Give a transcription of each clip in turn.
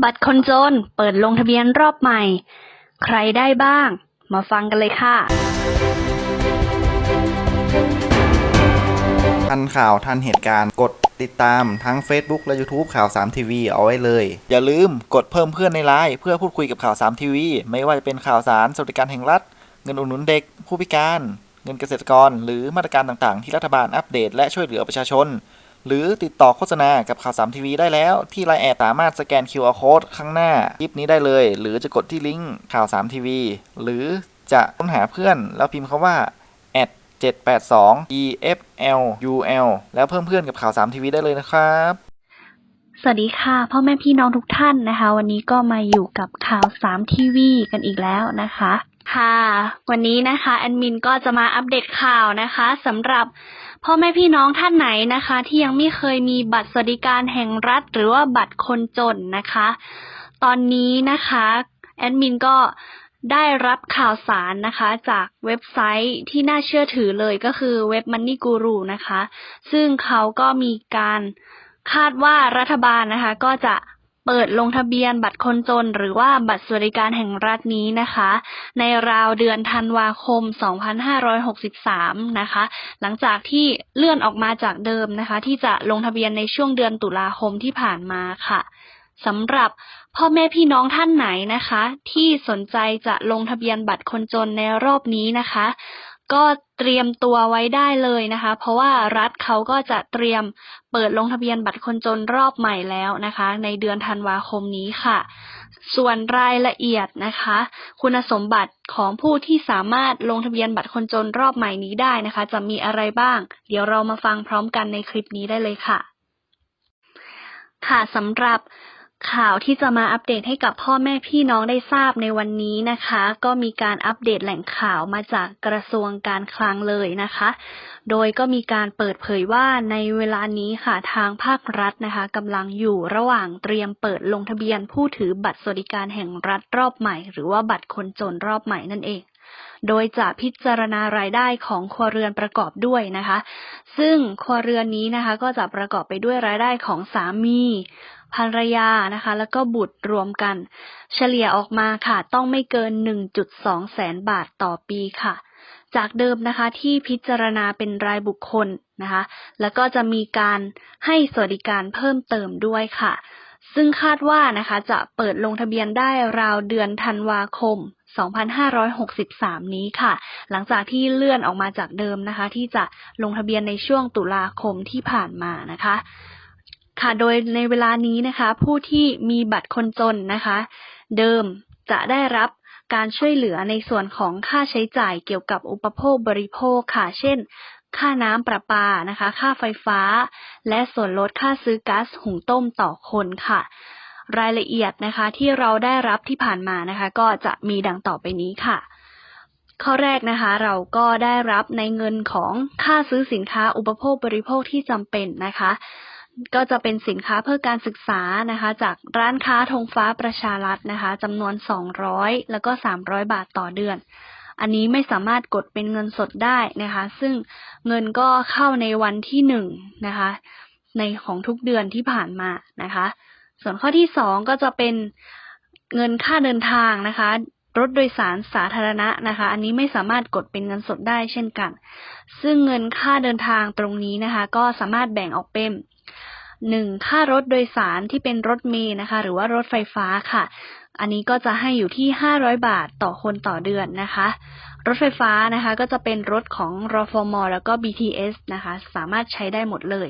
บัตรคนจนเปิดลงทะเบียนรอบใหม่ ใครได้บ้าง มาฟังกันเลยค่ะ ทันข่าวทันเหตุการณ์กดติดตามทั้ง Facebook และ YouTube ข่าว 3 ทีวีเอาไว้เลย อย่าลืมกดเพิ่มเพื่อนในไลน์เพื่อพูดคุยกับข่าว 3 ทีวี ไม่ว่าจะเป็นข่าวสารสวัสดิการแห่งรัฐ เงินอุดหนุนเด็ก ผู้พิการ เงินเกษตรกร หรือมาตรการต่างๆ ที่รัฐบาลอัปเดตและช่วยเหลือประชาชน หรือติดต่อโฆษณากับข่าว3ทีวีได้แล้ว ที่ไลน์แอดสามารถสแกน QR Code ข้างหน้าคลิปนี้ได้เลย หรือจะกดที่ลิงก์ข่าว3ทีวีหรือจะค้นหาเพื่อนแล้วพิมพ์คาว่า782 EFLUL แล้วเพิ่มเพื่อนกับข่าว3ทีวีได้เลยนะครับ สวัสดีค่ะ พ่อแม่พี่น้องทุกท่านนะคะ วันนี้ก็มาอยู่กับข่าว3ทีวีกันอีกแล้วนะคะ ค่ะ วันนี้นะคะแอดมินก็จะมาอัปเดตข่าวนะคะสำหรับ พ่อแม่พี่น้องท่านไหนนะคะ ที่ยังไม่เคยมีบัตรสวัสดิการแห่งรัฐ หรือว่าบัตรคนจนนะคะ ตอนนี้นะคะแอดมินก็ได้รับข่าวสารนะคะ จากเว็บไซต์ที่น่าเชื่อถือเลยก็คือเว็บ Money Guru นะคะ ซึ่งเขาก็มีการคาดว่ารัฐบาลนะคะ ก็จะ เปิดลงทะเบียนบัตรคนจน หรือว่าบัตรสวัสดิการแห่งรัฐนี้นะคะ ในราวเดือนธันวาคม 2563 นะคะ หลังจากที่เลื่อนออกมาจากเดิมนะคะ ที่จะลงทะเบียนในช่วงเดือนตุลาคมที่ผ่านมาค่ะสำหรับพ่อแม่พี่น้องท่านไหนนะคะ ที่สนใจจะลงทะเบียนบัตรคนจนในรอบนี้นะคะ ก็เตรียมตัวไว้ได้เลยนะคะ เพราะว่ารัฐเขาก็จะเตรียมเปิดลงทะเบียนบัตรคนจนรอบใหม่แล้วนะคะ ในเดือนธันวาคมนี้ค่ะ ส่วนรายละเอียดนะคะ คุณสมบัติของผู้ที่สามารถลงทะเบียนบัตรคนจนรอบใหม่นี้ได้นะคะ จะมีอะไรบ้าง เดี๋ยวเรามาฟังพร้อมกันในคลิปนี้ได้เลยค่ะค่ะสำหรับ ข่าวที่จะมาอัปเดตให้กับพ่อแม่พี่น้องได้ทราบในวันนี้นะคะ ก็มีการอัปเดตแหล่งข่าวมาจากกระทรวงการคลังเลยนะคะ โดยก็มีการเปิดเผยว่าในเวลานี้ค่ะทางภาครัฐนะคะกำลังอยู่ระหว่างเตรียมเปิดลงทะเบียนผู้ถือบัตรสวัสดิการแห่งรัฐรอบใหม่ หรือว่าบัตรคนจนรอบใหม่นั่นเองโดยจะพิจารณารายได้ของครัวเรือนประกอบด้วยนะคะ ซึ่งครัวเรือนนี้นะคะ ก็จะประกอบไปด้วยรายได้ของสามี ภรรยานะคะ แล้วก็บุตรรวมกัน เฉลี่ยออกมาค่ะ ต้องไม่เกิน 1.2 แสนบาทต่อปีค่ะ จากเดิมนะคะที่พิจารณาเป็นรายบุคคลนะคะ แล้วก็จะมีการให้สวัสดิการเพิ่มเติมด้วยค่ะ ซึ่งคาดว่านะคะจะเปิดลงทะเบียนได้ราวเดือนธันวาคม2563 นี้ค่ะ หลังจากที่เลื่อนออกมาจากเดิมนะคะ ที่จะลงทะเบียนในช่วงตุลาคมที่ผ่านมานะคะ ค่ะ โดยในเวลานี้นะคะ ผู้ที่มีบัตรคนจนนะคะ เดิมจะได้รับการช่วยเหลือในส่วนของค่าใช้จ่ายเกี่ยวกับอุปโภคบริโภคค่ะ เช่น ค่าน้ำประปานะคะ ค่าไฟฟ้า และส่วนลดค่าซื้อก๊าซหุงต้มต่อคนค่ะ รายละเอียดนะคะที่เราได้รับที่ผ่านมานะคะ ก็จะมีดังต่อไปนี้ค่ะ ข้อแรกนะคะ เราก็ได้รับในเงินของค่าซื้อสินค้าอุปโภคบริโภคที่จำเป็นนะคะ ก็จะเป็นสินค้าเพื่อการศึกษานะคะ จากร้านค้าธงฟ้าประชารัฐนะคะจำนวน 200 แล้วก็ 300 บาทต่อเดือน อันนี้ไม่สามารถกดเป็นเงินสดได้นะคะ ซึ่งเงินก็เข้าในวันที่หนึ่งนะคะ ในของทุกเดือนที่ผ่านมานะคะ ส่วนข้อที่สองก็จะเป็นเงินค่าเดินทางนะคะ รถโดยสารสาธารณะนะคะ อันนี้ไม่สามารถกดเป็นเงินสดได้เช่นกัน ซึ่งเงินค่าเดินทางตรงนี้นะคะ ก็สามารถแบ่งออกเป็นหนึ่งค่ารถโดยสารที่เป็นรถเมล์นะคะ หรือว่ารถไฟฟ้าค่ะ อันนี้ก็จะให้อยู่ที่ 500 บาทต่อคนต่อเดือนนะคะ รถไฟฟ้านะคะ ก็จะเป็นรถของรฟม แล้วก็ BTS นะคะ สามารถใช้ได้หมดเลย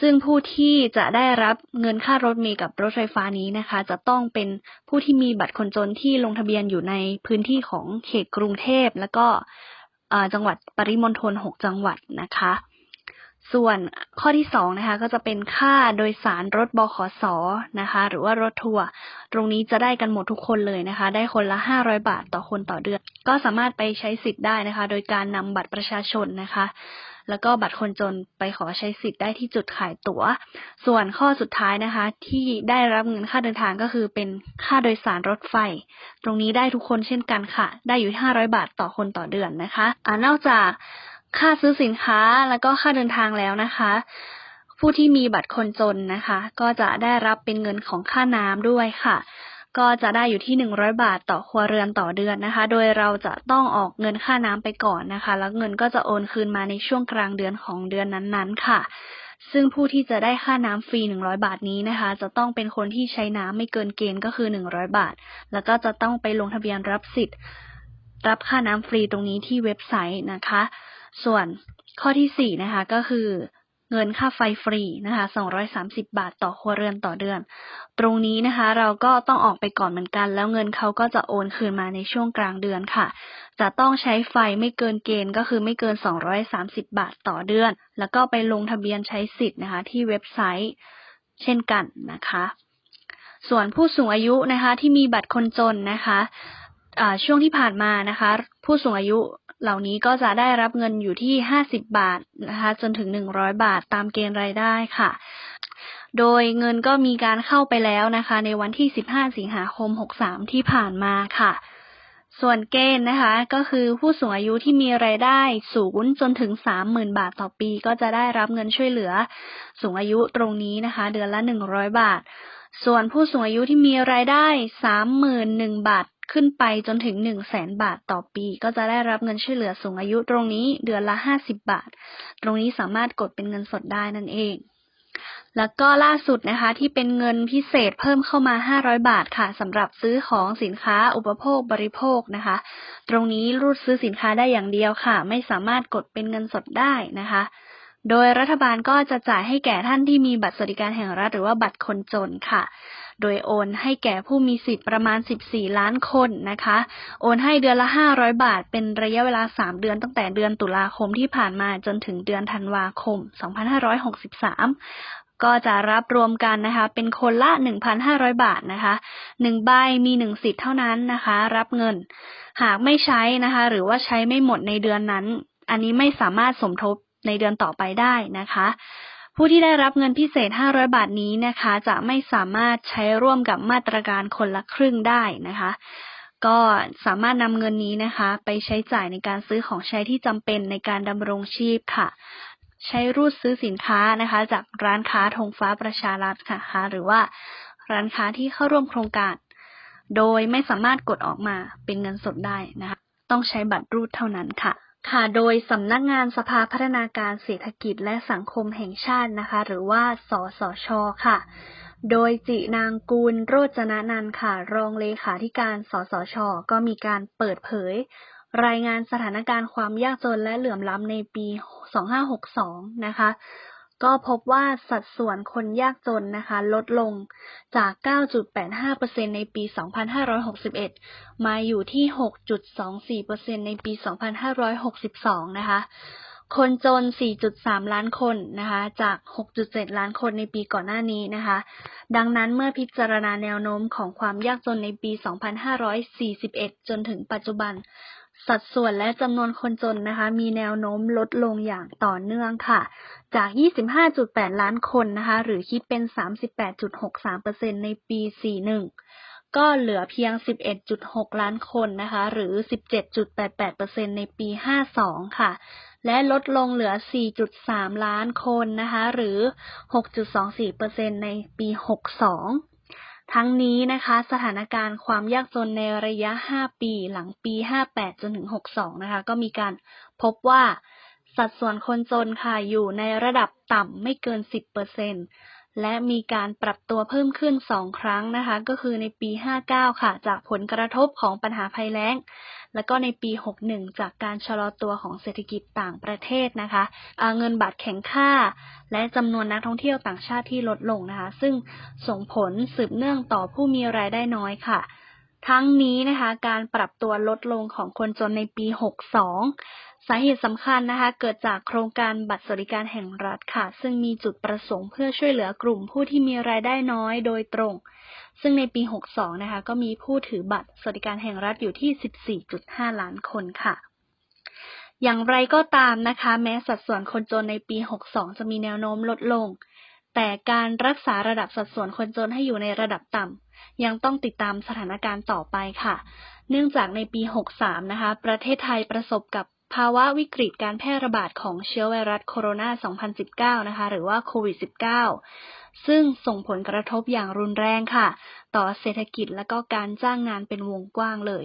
ซึ่งผู้ที่จะได้รับเงินค่ารถเมล์กับรถไฟฟ้านี้นะคะ จะต้องเป็นผู้ที่มีบัตรคนจนที่ลงทะเบียนอยู่ในพื้นที่ของเขตกรุงเทพแล้วก็จังหวัดปริมณฑล6 จังหวัดนะคะ ส่วนข้อที่สองนะคะ ก็จะเป็นค่าโดยสารรถบขสนะคะ หรือว่ารถทัวร์ตรงนี้จะได้กันหมดทุกคนเลยนะคะ ได้คนละ500บาทต่อคนต่อเดือน ก็สามารถไปใช้สิทธิ์ได้นะคะ โดยการนำบัตรประชาชนนะคะ แล้วก็บัตรคนจนไปขอใช้สิทธิ์ได้ที่จุดขายตั๋ว ส่วนข้อสุดท้ายนะคะ ที่ได้รับเงินค่าเดินทางก็คือเป็นค่าโดยสารรถไฟ ตรงนี้ได้ทุกคนเช่นกันค่ะ ได้อยู่ที่500บาทต่อคนต่อเดือนนะคะอ่านอกจาก ค่าซื้อสินค้าแล้วก็ค่าเดินทางแล้วนะคะ ผู้ที่มีบัตรคนจนนะคะ ก็จะได้รับเป็นเงินของค่าน้ำด้วยค่ะ ก็จะได้อยู่ที่ 100 บาทต่อครัวเรือนต่อเดือนนะคะ โดยเราจะต้องออกเงินค่าน้ำไปก่อนนะคะ แล้วเงินก็จะโอนคืนมาในช่วงกลางเดือนของเดือนนั้นๆ ค่ะซึ่งผู้ที่จะได้ค่าน้ำฟรี 100 บาทนี้นะคะ จะต้องเป็นคนที่ใช้น้ำไม่เกินเกณฑ์ก็คือ 100 บาท แล้วก็จะต้องไปลงทะเบียนรับสิทธิ์ รับค่าน้ำฟรีตรงนี้ที่เว็บไซต์นะคะ ส่วนข้อที่สี่นะคะก็คือเงินค่าไฟฟรีนะคะ 230 บาทต่อครัวเรือนต่อเดือน ตรงนี้นะคะ เราก็ต้องออกไปก่อนเหมือนกัน แล้วเงินเขาก็จะโอนคืนมาในช่วงกลางเดือนค่ะ จะต้องใช้ไฟไม่เกินเกณฑ์ก็คือไม่เกิน 230 บาทต่อเดือน แล้วก็ไปลงทะเบียนใช้สิทธิ์นะคะ ที่เว็บไซต์เช่นกันนะคะ ส่วนผู้สูงอายุนะคะที่มีบัตรคนจนนะคะช่วงที่ผ่านมานะคะ ผู้สูงอายุ เหล่านี้ก็จะได้รับเงินอยู่ที่ 50 บาทนะคะจนถึง 100 บาทตามเกณฑ์รายได้ค่ะ โดยเงินก็มีการเข้าไปแล้วนะคะ ในวันที่ 15 สิงหาคม 63 ที่ผ่านมาค่ะส่วนเกณฑ์นะคะก็คือผู้สูงอายุที่มีรายได้สูงจนถึง30,000บาทต่อปี ก็จะได้รับเงินช่วยเหลือ สูงอายุตรงนี้นะคะ เดือนละ100บาท ส่วนผู้สูงอายุที่มีรายได้31,000บาท ขึ้นไปจนถึง100,000บาทต่อปี ก็จะได้รับเงินช่วยเหลือสูงอายุตรงนี้เดือนละ50บาท ตรงนี้สามารถกดเป็นเงินสดได้นั่นเอง แล้วก็ล่าสุดนะคะที่เป็นเงินพิเศษเพิ่มเข้ามา 500 บาทค่ะสำหรับซื้อของสินค้าอุปโภคบริโภคนะคะ ตรงนี้รูดซื้อสินค้าได้อย่างเดียวค่ะ ไม่สามารถกดเป็นเงินสดได้นะคะโดยรัฐบาลก็จะจ่ายให้แก่ท่านที่มีบัตรสวัสดิการแห่งรัฐหรือว่าบัตรคนจนค่ะ โดยโอนให้แก่ผู้มีสิทธิ์ประมาณ 14 ล้านคนนะคะ โอนให้เดือนละ 500 บาท เป็นระยะเวลา 3 เดือนตั้งแต่เดือนตุลาคมที่ผ่านมาจนถึงเดือนธันวาคม 2563ก็จะรับรวมกันนะคะ เป็นคนละ 1,500 บาทนะคะหนึ่งใบมีหนึ่งสิทธิ์เท่านั้นนะคะ รับเงิน หากไม่ใช้นะคะ หรือว่าใช้ไม่หมดในเดือนนั้น อันนี้ไม่สามารถสมทบในเดือนต่อไปได้นะคะ ผู้ที่ได้รับเงินพิเศษ 500 บาทนี้นะคะ จะไม่สามารถใช้ร่วมกับมาตรการคนละครึ่งได้นะคะ ก็สามารถนำเงินนี้นะคะ ไปใช้จ่ายในการซื้อของใช้ที่จำเป็นในการดำรงชีพค่ะ ใช้รูดซื้อสินค้านะคะ จากร้านค้าธงฟ้าประชารัฐค่ะหรือว่าร้านค้าที่เข้าร่วมโครงการ โดยไม่สามารถกดออกมาเป็นเงินสดได้นะคะ ต้องใช้บัตรรูดเท่านั้นค่ะ ค่ะ โดยสำนักงานสภาพัฒนาการเศรษฐกิจและสังคมแห่งชาตินะคะ หรือว่า สสช ค่ะ โดยจินางกูลโรจนานันท์ค่ะ รองเลขาธิการ สสช ก็มีการเปิดเผย รายงานสถานการณ์ความยากจนและเหลื่อมล้ำในปี 2562 นะคะ ก็พบว่าสัดส่วนคนยากจนนะคะ ลดลงจาก 9.85%ในปี 2561 มาอยู่ที่ 6.24%ในปี 2562 นะคะ คนจน 4.3 ล้านคนนะคะ จาก 6.7 ล้านคนในปีก่อนหน้านี้นะคะ ดังนั้นเมื่อพิจารณาแนวโน้มของความยากจนในปี 2541 จนถึงปัจจุบัน สัดส่วนและจำนวนคนจนนะคะ มีแนวโน้มลดลงอย่างต่อเนื่องค่ะ จาก 25.8 ล้านคนนะคะ หรือคิดเป็น 38.63%ในปี 41 ก็เหลือเพียง 11.6 ล้านคนนะคะ หรือ 17.88%ในปี 52 ค่ะ และลดลงเหลือ 4.3 ล้านคนนะคะ หรือ 6.24%ในปี 62 ทั้งนี้นะคะสถานการณ์ความยากจนในระยะ 5 ปีหลังปี 58 จนถึง 62 นะคะ ก็มีการพบว่าสัดส่วนคนจนค่ะอยู่ในระดับต่ำไม่เกิน 10% และมีการปรับตัวเพิ่มขึ้น 2 ครั้งนะคะ ก็คือในปี 59 ค่ะ จากผลกระทบของปัญหาภัยแล้ง แล้วก็ในปี 61 จากการชะลอตัวของเศรษฐกิจต่างประเทศนะคะเงินบาทแข็งค่า และจำนวนนักท่องเที่ยวต่างชาติที่ลดลงนะคะ ซึ่งส่งผลสืบเนื่องต่อผู้มีรายได้น้อยค่ะทั้งนี้นะคะการปรับตัวลดลงของคนจนในปี 62 สาเหตุสำคัญนะคะ เกิดจากโครงการบัตรสวัสดิการแห่งรัฐค่ะ ซึ่งมีจุดประสงค์เพื่อช่วยเหลือกลุ่มผู้ที่มีรายได้น้อยโดยตรง ซึ่งในปี 62 นะคะ ก็มีผู้ถือบัตรสวัสดิการแห่งรัฐอยู่ที่ 14.5 ล้านคนค่ะ อย่างไรก็ตามนะคะ แม้สัดส่วนคนจนในปี 62 จะมีแนวโน้มลดลง แต่การรักษาระดับสัดส่วนคนจนให้อยู่ในระดับต่ำยังต้องติดตามสถานการณ์ต่อไปค่ะ เนื่องจากในปี 63 นะคะ ประเทศไทยประสบกับ ภาวะวิกฤตการแพร่ระบาดของเชื้อไวรัสโคโรนา 2019 นะคะ หรือว่าโควิด -19 ซึ่งส่งผลกระทบอย่างรุนแรงค่ะ ต่อเศรษฐกิจและก็การจ้างงานเป็นวงกว้างเลย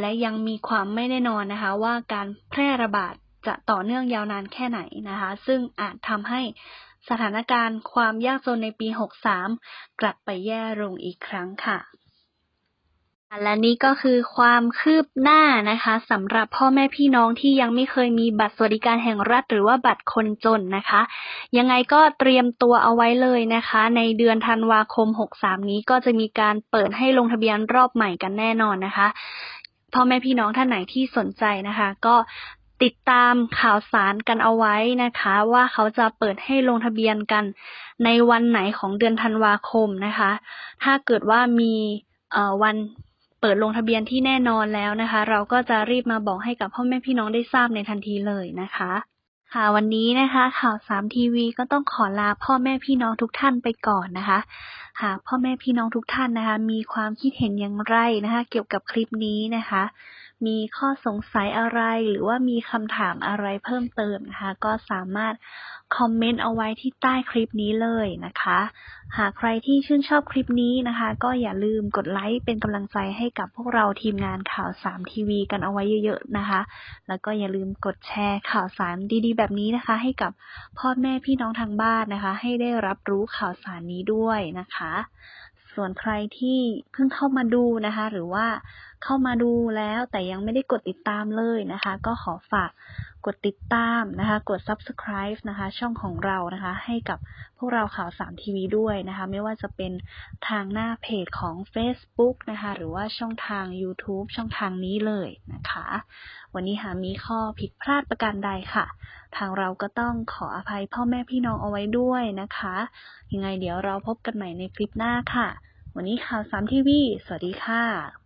และยังมีความไม่แน่นอนนะคะ ว่าการแพร่ระบาดจะต่อเนื่องยาวนานแค่ไหนนะคะ ซึ่งอาจทำให้สถานการณ์ความยากจนในปี 63 กลับไปแย่ลงอีกครั้งค่ะ และนี่ก็คือความคืบหน้านะคะสำหรับพ่อแม่พี่น้องที่ยังไม่เคยมีบัตรสวัสดิการแห่งรัฐ หรือว่าบัตรคนจนนะคะ ยังไงก็เตรียมตัวเอาไว้เลยนะคะ ในเดือนธันวาคม 63 นี้ก็จะมีการเปิดให้ลงทะเบียนรอบใหม่กันแน่นอนนะคะพ่อแม่พี่น้องท่านไหนที่สนใจนะคะ ก็ติดตามข่าวสารกันเอาไว้นะคะ ว่าเขาจะเปิดให้ลงทะเบียนกัน ในวันไหนของเดือนธันวาคมนะคะ ถ้าเกิดว่ามีเอ่อวัน เปิดลงทะเบียนที่แน่นอนแล้วนะคะ เราก็จะรีบมาบอกให้กับพ่อแม่พี่น้องได้ทราบในทันทีเลยนะคะ ค่ะวันนี้นะคะ ข่าวสามทีวีก็ต้องขอลาพ่อแม่พี่น้องทุกท่านไปก่อนนะคะ หากพ่อแม่พี่น้องทุกท่านนะคะ มีความคิดเห็นอย่างไรนะคะ เกี่ยวกับคลิปนี้นะคะ มีข้อสงสัยอะไร หรือว่ามีคำถามอะไรเพิ่มเติมนะคะ ก็สามารถคอมเมนต์เอาไว้ที่ใต้คลิปนี้เลยนะคะ หากใครที่ชื่นชอบคลิปนี้นะคะ ก็อย่าลืมกดไลค์เป็นกำลังใจให้กับพวกเราทีมงานข่าวสามทีวีกันเอาไว้เยอะๆนะคะ แล้วก็อย่าลืมกดแชร์ข่าวสารดีๆ แบบนี้นะคะ ให้กับพ่อแม่พี่น้องทางบ้านนะคะ ให้ได้รับรู้ข่าวสารนี้ด้วยนะคะ ส่วนใครที่เพิ่งเข้ามาดูนะคะ หรือว่าเข้ามาดูแล้วแต่ยังไม่ได้กดติดตามเลยนะคะ ก็ขอฝากกดติดตามนะคะ กด subscribe นะคะ ช่องของเรานะคะ ให้กับพวกเราข่าวสามทีวีด้วยนะคะ ไม่ว่าจะเป็นทางหน้าเพจของ Facebook นะคะ หรือว่าช่องทาง YouTube ช่องทางนี้เลยนะคะ วันนี้หากมีข้อผิดพลาดประการใดค่ะ ทางเราก็ต้องขออภัยพ่อแม่พี่น้องเอาไว้ด้วยนะคะ ยังไงเดี๋ยวเราพบกันใหม่ในคลิปหน้าค่ะ วันนี้ข่าวสามทีวีสวัสดีค่ะ